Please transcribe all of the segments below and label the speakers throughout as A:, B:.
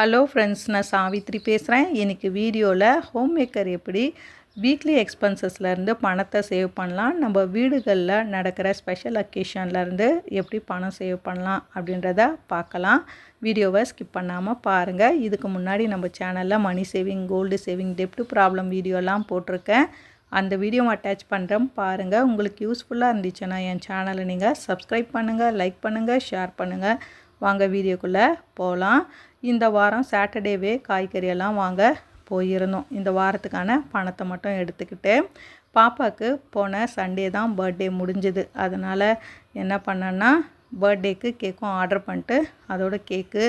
A: Hello friends நான் சாவித்ரி பேசுகிறேன் இன்றைக்கி வீடியோவில் ஹோம் மேக்கர் எப்படி வீக்லி எக்ஸ்பென்சஸ்லேருந்து பணத்தை சேவ் பண்ணலாம் நம்ம வீடுகளில் நடக்கிற ஸ்பெஷல் அக்கேஷன்லேருந்து எப்படி பணம் சேவ் பண்ணலாம் அப்படின்றத பார்க்கலாம். வீடியோவை ஸ்கிப் பண்ணாமல் பாருங்கள் இதுக்கு முன்னாடி நம்ம சேனலில் மணி சேவிங் கோல்டு சேவிங் டெப்ட் ப்ராப்ளம் வீடியோலாம் போட்டிருக்கேன். அந்த வீடியோ அட்டாச் பண்ணுறேன் பாருங்கள் உங்களுக்கு யூஸ்ஃபுல்லாக இருந்துச்சுன்னா என் சேனலை நீங்கள் சப்ஸ்கிரைப் பண்ணுங்கள் லைக் பண்ணுங்கள் ஷேர் பண்ணுங்கள் வாங்க வீடியோக்குள்ளே போகலாம் இந்த வாரம் சாட்டர்டேவே காய்கறியெல்லாம் வாங்க போயிருந்தோம். இந்த வாரத்துக்கான பணத்தை மட்டும் எடுத்துக்கிட்டு பாப்பாவுக்கு போன சண்டே தான் பர்த்டே முடிஞ்சுது. அதனால் என்ன பண்ணேன்னா பர்த்டேக்கு கேக்கும் ஆர்டர் பண்ணிட்டு அதோட கேக்கு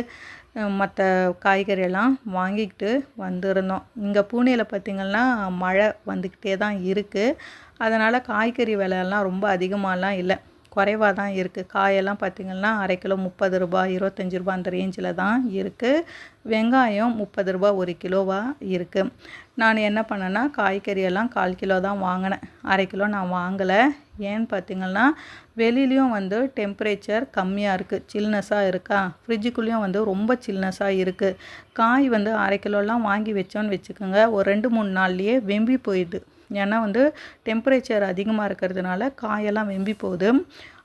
A: மற்ற காய்கறியெல்லாம் வாங்கிக்கிட்டு வந்திருந்தோம். இங்கே பூனேயில் பார்த்திங்கன்னா மழை வந்துக்கிட்டே தான் இருக்குது அதனால் காய்கறி விலையெல்லாம் ரொம்ப அதிகமாகலாம் இல்லை. குறைவாக தான் இருக்குது. காயெல்லாம் பார்த்திங்கன்னா அரை கிலோ முப்பது ரூபா இருபத்தஞ்சி ரூபா அந்த ரேஞ்சில் தான் இருக்குது. வெங்காயம் முப்பது ரூபா ஒரு கிலோவாக இருக்குது. நான் என்ன பண்ணேன்னா காய்கறியெல்லாம் கால் கிலோ தான் வாங்கினேன். அரை கிலோ நான் வாங்கலை. ஏன்னு பார்த்திங்கன்னா வெளியிலையும் வந்து டெம்பரேச்சர் கம்மியாக இருக்குது. சில்னஸாக இருக்கா? ஃப்ரிட்ஜுக்குள்ளேயும் வந்து ரொம்ப சில்னஸாக இருக்குது. காய் வந்து அரை கிலோலாம் வாங்கி வச்சோன்னு வச்சுக்கோங்க ஒரு ரெண்டு மூணு நாள்லேயே வெம்பி போயிடுது. ஏன்னா வந்து டெம்பரேச்சர் அதிகமாக இருக்கிறதுனால காயெல்லாம் வெம்பி போகுது.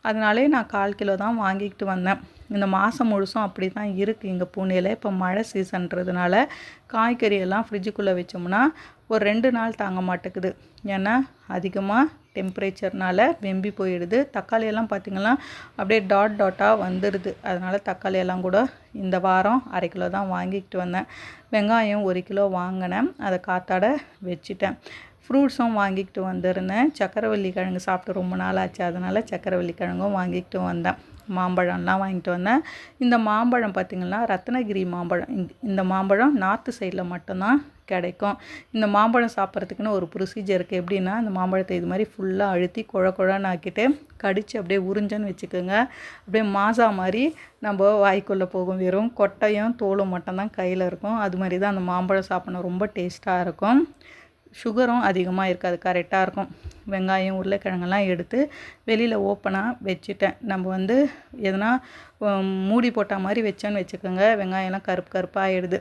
A: அதனாலே நான் கால் கிலோ தான் வாங்கிக்கிட்டு வந்தேன். இந்த மாதம் முழுசும் அப்படி தான் இருக்குது இங்கே பூனேல. இப்போ மழை சீசன்றதுனால காய்கறி எல்லாம் ஃப்ரிட்ஜுக்குள்ளே வச்சோம்னா ஒரு ரெண்டு நாள் தாங்க மாட்டேக்குது ஏன்னா அதிகமாக டெம்பரேச்சர்னால் வெம்பி போயிடுது. தக்காளியெல்லாம் பார்த்திங்கன்னா அப்படியே டாட் டாட்டாக வந்துடுது அதனால் தக்காளி எல்லாம் கூட இந்த வாரம் அரை கிலோ தான் வாங்கிக்கிட்டு வந்தேன். வெங்காயம் ஒரு கிலோ வாங்கினேன். அதை காத்தாட வச்சுட்டேன். ஃப்ரூட்ஸும் வாங்கிக்கிட்டு வந்திருந்தேன். சக்கரவள்ளி கிழங்கு சாப்பிட்டு ரொம்ப நாள் ஆச்சு. அதனால் சக்கரவள்ளி கிழங்கும் வாங்கிக்கிட்டு வந்தேன். மாம்பழம்லாம் வாங்கிட்டு வந்தேன். இந்த மாம்பழம் பார்த்திங்கன்னா ரத்னகிரி மாம்பழம். இந்த மாம்பழம் நார்த்து சைடில் மட்டும்தான் கிடைக்கும். இந்த மாம்பழம் சாப்பிட்றதுக்குன்னு ஒரு ப்ரொசீஜர் இருக்குது எப்படின்னா இந்த மாம்பழத்தை இது மாதிரி ஃபுல்லாக அழுத்தி குழ குழன்னு ஆக்கிட்டு கடித்து அப்படியே உறிஞ்சன்னு வச்சுக்கோங்க. அப்படியே மாசா மாதிரி நம்ம வாய்க்குள்ளே போகும். வெறும் கொட்டையும் தோலும் மட்டும்தான் கையில் இருக்கும். அது மாதிரி தான் அந்த மாம்பழம் சாப்பிடணும். ரொம்ப டேஸ்ட்டாக இருக்கும். சுகரும் அதிகமாக இருக்காது கரெக்டாக இருக்கும். வெங்காயம் உருளைக்கிழங்கெல்லாம் எடுத்து வெளியில் ஓப்பனாக வச்சுட்டேன். நம்ம வந்து எதனா மூடி போட்ட மாதிரி வச்சோன்னு வச்சுக்கோங்க. வெங்காயம்லாம் கருப்பு கருப்பாக ஆகிடுது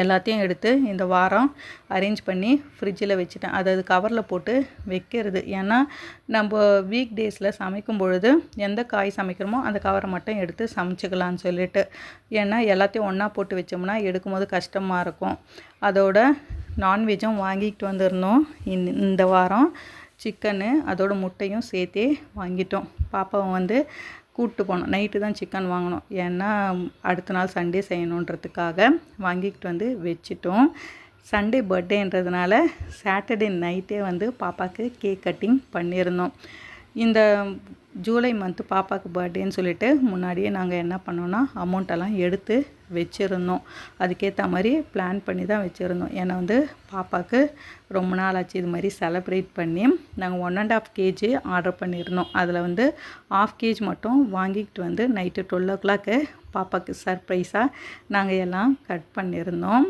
A: எல்லாத்தையும் எடுத்து இந்த வாரம் அரேஞ்ச் பண்ணி ஃப்ரிட்ஜில் வச்சுட்டேன். அதாவது கவரில் போட்டு வைக்கிறது. ஏன்னா நம்ம வீக் டேஸில் சமைக்கும் பொழுது எந்த காய் சமைக்கிறோமோ அந்த கவரை மட்டும் எடுத்து சமைச்சிக்கலான்னு சொல்லிட்டு. ஏன்னா எல்லாத்தையும் ஒன்றா போட்டு வச்சோம்னா எடுக்கும்போது கஷ்டமாக இருக்கும். அதோட நான்வெஜ்ஜும் வாங்கிட்டு வந்திருந்தோம். இந்த வாரம் சிக்கனு அதோட முட்டையும் சேர்த்தே வாங்கிட்டோம். பாப்பாவை வந்து கூப்பிட்டு போனோம். நைட்டு தான் சிக்கன் வாங்கினோம். ஏன்னா அடுத்த நாள் சண்டே செய்யணுன்றதுக்காக வாங்கிக்கிட்டு வந்து வச்சிட்டோம். சண்டே பர்த்டேன்றதுனால சாட்டர்டே நைட்டே வந்து பாப்பாவுக்கு கேக் கட்டிங் பண்ணியிருந்தோம். இந்த ஜூலை மந்த்து பாப்பாவுக்கு பர்த்டேன்னு சொல்லிட்டு முன்னாடியே நாங்கள் என்ன பண்ணோன்னா அமௌண்ட்டெல்லாம் எடுத்து வச்சுருந்தோம். அதுக்கேற்ற மாதிரி பிளான் பண்ணி தான் வச்சுருந்தோம். ஏன்னா வந்து பாப்பாவுக்கு ரொம்ப நாள் ஆச்சு இது மாதிரி செலப்ரேட் பண்ணி நாங்கள் one and half KG order பண்ணியிருந்தோம். அதில் வந்து ஆஃப் கேஜ் மட்டும் வாங்கிக்கிட்டு வந்து நைட்டு டுவெல் ஓ கிளாக்கு பாப்பாவுக்கு சர்ப்ரைஸாக நாங்கள் எல்லாம் கட் பண்ணியிருந்தோம்.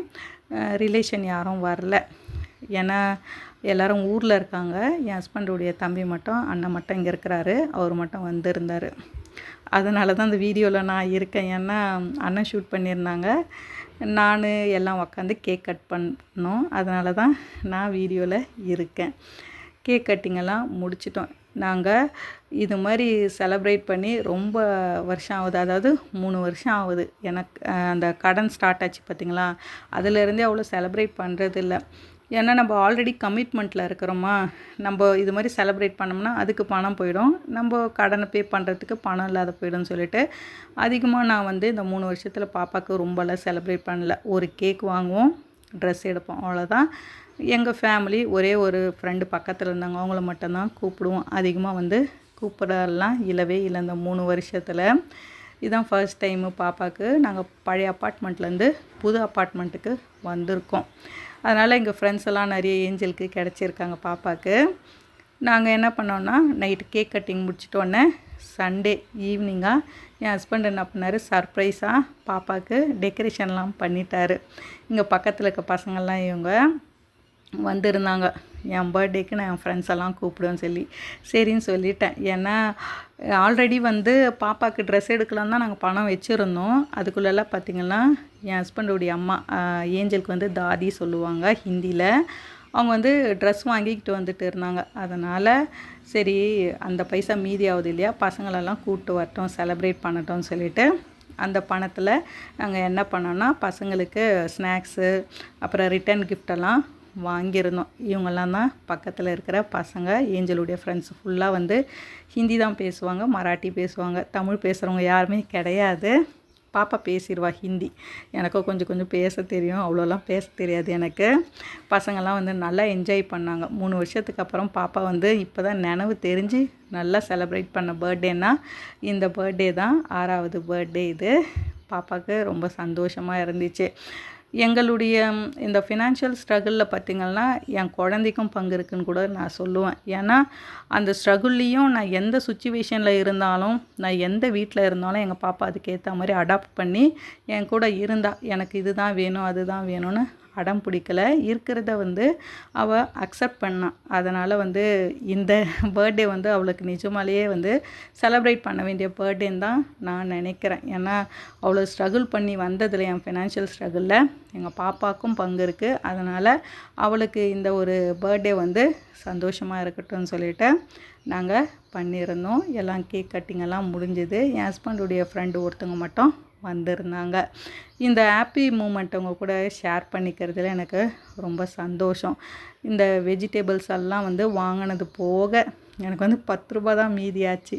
A: ரிலேஷன் யாரும் வரல. ஏன்னா எல்லோரும் ஊரில் இருக்காங்க. என் ஹஸ்பண்டுடைய தம்பி மட்டும் அண்ணன் மட்டும் இங்கே இருக்கிறாரு. அவர் மட்டும் வந்திருந்தார். அதனால தான் அந்த வீடியோவில் நான் இருக்கேன். ஏன்னா அண்ணன் ஷூட் பண்ணியிருந்தாங்க. நான் எல்லாம் உக்காந்து கேக் கட் பண்ணோம். அதனால தான் நான் வீடியோவில் இருக்கேன். கேக் கட்டிங்கெல்லாம் முடிச்சிட்டோம். நாங்கள் இது மாதிரி செலப்ரேட் பண்ணி ரொம்ப வருஷம் ஆகுது. அதாவது மூணு வருஷம் ஆகுது. எனக்கு அந்த கடன் ஸ்டார்ட் ஆச்சு பார்த்திங்களா அதுலேருந்தே அவ்வளோ செலப்ரேட் பண்ணுறது இல்லை ஏன்னா நம்ம ஆல்ரெடி கமிட்மெண்ட்டில் இருக்கிறோமா? நம்ம இது மாதிரி செலப்ரேட் பண்ணோம்னா அதுக்கு பணம் போயிடும். நம்ம கடனை பே பண்ணுறதுக்கு பணம் இல்லாத போயிடும்னு சொல்லிட்டு அதிகமாக நான் வந்து இந்த மூணு வருஷத்தில் பாப்பாவுக்கு ரொம்பலாம் செலப்ரேட் பண்ணல. ஒரு கேக் வாங்குவோம். ட்ரெஸ் எடுப்போம். அவ்வளோதான் எங்கள் ஃபேமிலி ஒரே ஒரு ஃப்ரெண்டு பக்கத்தில் இருந்தாங்க. அவங்கள மட்டும்தான் கூப்பிடுவோம். அதிகமாக வந்து கூப்பிடலாம் இல்லவே இல்லை. இந்த மூணு வருஷத்தில் இதுதான் ஃபர்ஸ்ட் டைமு பாப்பாவுக்கு நாங்கள் பழைய அப்பார்ட்மெண்ட்லேருந்து புது அப்பார்ட்மெண்ட்டுக்கு வந்திருக்கோம். அதனால் எங்கள் ஃப்ரெண்ட்ஸ் எல்லாம் நிறைய ஏஞ்சலுக்கு கிடச்சிருக்காங்க பாப்பாவுக்கு நாங்கள் என்ன பண்ணோன்னா நைட்டு கேக் கட்டிங் முடிச்சிட்டோன்னே சண்டே ஈவினிங்காக என் ஹஸ்பண்ட் என்ன பண்ணார் சர்ப்ரைஸாக பாப்பாவுக்கு டெக்கரேஷன்லாம் பண்ணிட்டார். இங்கே பக்கத்தில் இருக்க பசங்கள்லாம் இவங்க வந்திருந்தாங்க. என் பர்த்டேக்கு நான் என் ஃப்ரெண்ட்ஸ் எல்லாம் கூப்பிடுவேன்னு சொல்லி. சரின்னு சொல்லிட்டேன். ஏன்னா ஆல்ரெடி வந்து பாப்பாவுக்கு ட்ரெஸ் எடுக்கலாம் தான் நாங்கள் பணம் வச்சுருந்தோம். அதுக்குள்ளெல்லாம் பார்த்திங்கன்னா என் ஹஸ்பண்டோடைய அம்மா ஏஞ்சலுக்கு வந்து தாதி சொல்லுவாங்க ஹிந்தியில் அவங்க வந்து ட்ரெஸ் வாங்கிக்கிட்டு வந்துட்டு இருந்தாங்க. அதனால் சரி அந்த பைசா மீதி ஆகுது இல்லையா? பசங்களெல்லாம் கூப்பிட்டு வரட்டும் செலப்ரேட் பண்ணட்டோம்னு சொல்லிட்டு அந்த பணத்தில் நாங்கள் என்ன பண்ணோன்னா பசங்களுக்கு ஸ்நாக்ஸு அப்புறம் ரிட்டர்ன் கிஃப்டெல்லாம் வாங்கியிருந்தோம். இவங்கெல்லாம் தான் பக்கத்தில் இருக்கிற பசங்க ஏஞ்சலுடைய ஃப்ரெண்ட்ஸ் ஃபுல்லாக வந்து ஹிந்தி தான் பேசுவாங்க மராட்டி பேசுவாங்க தமிழ் பேசுகிறவங்க யாருமே கிடையாது. பாப்பா பேசிடுவா ஹிந்தி. எனக்கும் கொஞ்சம் கொஞ்சம் பேச தெரியும். அவ்வளோலாம் பேச தெரியாது எனக்கு. பசங்கள்லாம் வந்து நல்லா என்ஜாய் பண்ணாங்க. மூணு வருஷத்துக்கு அப்புறம் பாப்பா வந்து இப்போ தான் நினைவு தெரிஞ்சு நல்லா செலப்ரேட் பண்ண பர்த்டேனா இந்த பர்த்டே தான். ஆறாவது பர்த்டே இது. பாப்பாவுக்கு ரொம்ப சந்தோஷமாக இருந்துச்சு. எங்களுடைய இந்த ஃபினான்ஷியல் ஸ்ட்ரகிளில் பார்த்திங்கன்னா என் குழந்தைக்கும் பங்கு இருக்குன்னு கூட நான் சொல்லுவேன். ஏன்னா அந்த ஸ்ட்ரகுள்லேயும் நான் எந்த சுச்சுவேஷனில் இருந்தாலும் நான் எந்த வீட்டில் இருந்தாலும் எங்கள் பாப்பா அதுக்கேற்ற மாதிரி அடாப்ட் பண்ணி என் கூட இருந்தால் எனக்கு இதுதான் வேணும் அதுதான் வேணும்னு அடம் பிடிக்கல. இருக்கிறத வந்து அவள் அக்செப்ட் பண்ணான் அதனால் வந்து இந்த பர்த்டே வந்து அவளுக்கு நிஜமாலேயே வந்து செலப்ரேட் பண்ண வேண்டிய பர்த்டேன்னு தான் நான் நினைக்கிறேன். ஏன்னா அவ்வளோ ஸ்ட்ரகிள் பண்ணி வந்ததில் என் ஃபினான்ஷியல் ஸ்ட்ரகிளில் எங்கள் பாப்பாவுக்கும் பங்கு இருக்குது அதனால் அவளுக்கு இந்த ஒரு பர்த்டே வந்து சந்தோஷமாக இருக்கட்டும்னு சொல்லிட்டு நாங்கள் பண்ணியிருந்தோம். எல்லாம் கேக் கட்டிங்கெல்லாம் முடிஞ்சுது. என் ஹஸ்பண்டுடைய ஃப்ரெண்டு ஒருத்தவங்க மட்டும் வந்திருந்தாங்க. இந்த ஹாப்பி மூமெண்ட் அவங்க கூட ஷேர் பண்ணிக்கிறதுல எனக்கு ரொம்ப சந்தோஷம். இந்த வெஜிடபிள்ஸ் எல்லாம் வந்து வாங்கினது போக எனக்கு வந்து பத்து ரூபா தான் மீதியாச்சு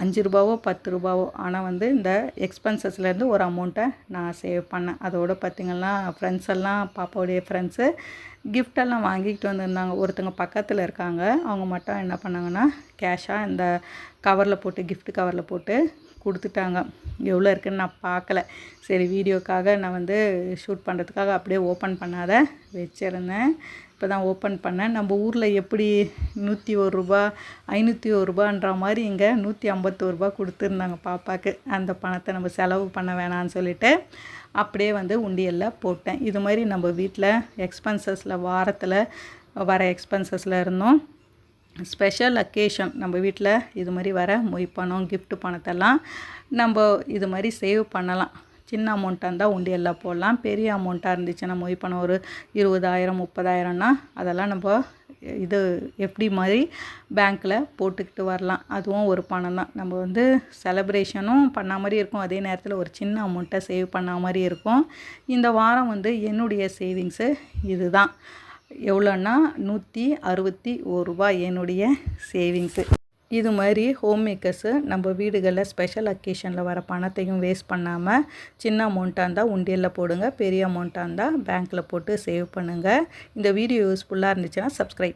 A: அஞ்சு ரூபாவோ பத்து ரூபாவோ. ஆனால் வந்து இந்த எக்ஸ்பென்சஸ்லேருந்து ஒரு அமௌண்ட்டை நான் சேவ் பண்ணேன். அதோட பார்த்திங்கன்னா ஃப்ரெண்ட்ஸ் எல்லாம் பாப்பாவுடைய ஃப்ரெண்ட்ஸு கிஃப்டெல்லாம் வாங்கிக்கிட்டு வந்திருந்தாங்க. ஒருத்தங்க பக்கத்தில் இருக்காங்க. அவங்க மட்டும் என்ன பண்ணாங்கன்னா கேஷாக இந்த கவரில் போட்டு கிஃப்ட் கவரில் போட்டு கொடுத்துட்டாங்க. எவ்வளோ இருக்குன்னு நான் பார்க்கல. சரி வீடியோக்காக நான் வந்து ஷூட் பண்ணுறதுக்காக அப்படியே ஓப்பன் பண்ணாத வச்சுருந்தேன். இப்போ தான் ஓப்பன் பண்ணேன். நம்ம ஊரில் எப்படி நூற்றி ஒரு ரூபா ஐநூற்றி ஒரு ரூபான்ற மாதிரி இங்கே நூற்றி ஐம்பத்தோரு ரூபா கொடுத்துருந்தாங்க பாப்பாவுக்கு. அந்த பணத்தை நம்ம செலவு பண்ண வேணான்னு சொல்லிட்டு அப்படியே வந்து உண்டியலில் போட்டேன். இது மாதிரி நம்ம வீட்டில் எக்ஸ்பென்சஸில் வாரத்தில் வர எக்ஸ்பென்சஸில் இருந்தோம். Special occasion. நம்ம வீட்டில் இது மாதிரி வர மொய் பணம் கிஃப்ட் பணத்தெல்லாம் நம்ம இது மாதிரி சேவ் பண்ணலாம். சின்ன அமௌண்ட்டாக இருந்தால் உண்டியலில் போடலாம். பெரிய அமௌண்ட்டாக இருந்துச்சுன்னா மொய் பணம் ஒரு இருபதாயிரம் முப்பதாயிரம்னா அதெல்லாம் நம்ம இது எப்படி மாதிரி பேங்க்கில் போட்டுக்கிட்டு வரலாம். அதுவும் ஒரு பணம் தான். நம்ம வந்து செலப்ரேஷனும் பண்ண மாதிரி இருக்கும். அதே நேரத்தில் ஒரு சின்ன அமௌண்ட்டை சேவ் பண்ண மாதிரி இருக்கும். இந்த வாரம் வந்து என்னுடைய சேவிங்ஸு இதுதான் எவ்வளோன்னா நூற்றி அறுபத்தி ஒரு ரூபாய் என்னுடைய சேவிங்ஸு. இது மாதிரி ஹோம் மேக்கர்ஸு நம்ம வீடுகளில் ஸ்பெஷல் அக்கேஷனில் வர பணத்தையும் வேஸ்ட் பண்ணாமல் சின்ன அமௌண்ட்டாக இருந்தால் உண்டியலில் போடுங்க பெரிய அமௌண்ட்டாக இருந்தால் பேங்க்கில் போட்டு சேவ் பண்ணுங்கள் இந்த வீடியோ யூஸ்ஃபுல்லாக இருந்துச்சுன்னா சப்ஸ்கிரைப்